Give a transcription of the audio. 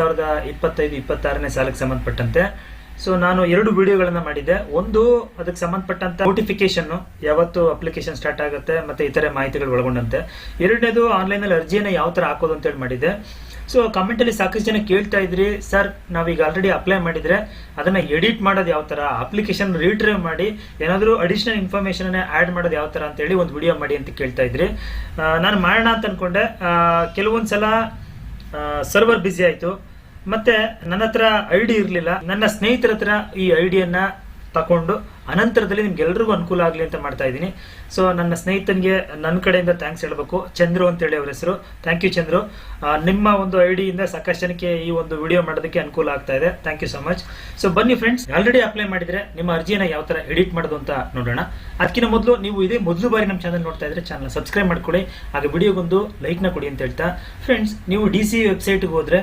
ಸಾವಿರದ ಇಪ್ಪತ್ತೈದು, ಇಪ್ಪತ್ತಾರನೇ ಸಾಲಕ್ಕೆ ಸಂಬಂಧಪಟ್ಟಂತೆ. ಸೊ ನಾನು ಎರಡು ವಿಡಿಯೋಗಳನ್ನ ಮಾಡಿದ್ದೆ. ಒಂದು, ಅದಕ್ಕೆ ಸಂಬಂಧಪಟ್ಟಂತ ನೋಟಿಫಿಕೇಶನ್ ಯಾವತ್ತು ಅಪ್ಲಿಕೇಶನ್ ಸ್ಟಾರ್ಟ್ ಆಗುತ್ತೆ ಮತ್ತೆ ಇತರೆ ಮಾಹಿತಿಗಳು ಒಳಗೊಂಡಂತೆ. ಎರಡನೇದು ಆನ್ಲೈನಲ್ಲಿ ಅರ್ಜಿಯನ್ನು ಯಾವ ತರ ಹಾಕೋದು ಅಂತೇಳಿ ಮಾಡಿದ್ದೆ. ಸೊ ಕಮೆಂಟಲ್ಲಿ ಸಾಕಷ್ಟು ಜನ ಕೇಳ್ತಾ ಇದ್ರಿ. ಸರ್ ನಾವೀಗ ಆಲ್ರೆಡಿ ಅಪ್ಲೈ ಮಾಡಿದ್ರೆ ಅದನ್ನ ಎಡಿಟ್ ಮಾಡೋದು ಯಾವ ತರ? ಅಪ್ಲಿಕೇಶನ್ ರೀಟ್ರೈವ್ ಮಾಡಿ, ಏನಾದರೂ ಅಡಿಷನಲ್ ಇನ್ಫಾರ್ಮೇಶನ್ ಆ್ಯಡ್ ಮಾಡೋದು ಯಾವ ತರ ಅಂತೇಳಿ ಒಂದು ವಿಡಿಯೋ ಮಾಡಿ ಅಂತ ಕೇಳ್ತಾ ಇದ್ರಿ. ನಾನು ಮಾಡೋಣ ಅಂತ ಅನ್ಕೊಂಡೆ. ಕೆಲವೊಂದು ಸಲ ಸರ್ವರ್ ಬ್ಯುಸಿ ಆಯಿತು. ಮತ್ತೆ ನನ್ನ ಹತ್ರ ಐ ಡಿ ಇರಲಿಲ್ಲ. ನನ್ನ ಸ್ನೇಹಿತರ ಹತ್ರ ಈ ಐಡಿಯನ್ನ ತಕೊಂಡು ಅನಂತರದಲ್ಲಿ ನಿಮ್ಗೆಲ್ರಿಗೂ ಅನುಕೂಲ ಆಗಲಿ ಅಂತ ಮಾಡ್ತಾ ಇದ್ದೀನಿ. ಸೊ ನನ್ನ ಸ್ನೇಹಿತನಿಗೆ ನನ್ನ ಕಡೆಯಿಂದ ಥ್ಯಾಂಕ್ಸ್ ಹೇಳಬೇಕು. ಚಂದ್ರು ಅಂತೇಳಿ ಅವ್ರ ಹೆಸರು. Thank you Chandru. ನಿಮ್ಮ ಒಂದು ಐಡಿಯಿಂದ ಸಾಕಷ್ಟು ಜನಕ್ಕೆ ಈ ಒಂದು ವಿಡಿಯೋ ಮಾಡೋದಕ್ಕೆ ಅನುಕೂಲ ಆಗ್ತಾ ಇದೆ. Thank you so much so ಬನ್ನಿ ಫ್ರೆಂಡ್ಸ್ ಆಲ್ರೆಡಿ ಅಪ್ಲೈ ಮಾಡಿದ್ರೆ ನಿಮ್ಮ ಅರ್ಜಿಯನ್ನು ಯಾವ ಥರ ಎಡಿಟ್ ಮಾಡೋದು ಅಂತ ನೋಡೋಣ. ಅದಕ್ಕಿಂತ ಮೊದಲು ನೀವು ಇದೇ ಮೊದಲು ಬಾರಿ ನಮ್ಮ ಚಾನಲ್ ನೋಡ್ತಾ ಇದ್ರೆ ಚಾನಲ್ ಸಬ್ಸ್ಕ್ರೈಬ್ ಮಾಡ್ಕೊಳ್ಳಿ. ಹಾಗೆ ವಿಡಿಯೋಗೊಂದು ಲೈಕ್ನ ಕೊಡಿ ಅಂತ ಹೇಳ್ತಾ. ಫ್ರೆಂಡ್ಸ್ ನೀವು ಡಿ ಸಿ ವೆಬ್ಸೈಟ್ಗೆ ಹೋದ್ರೆ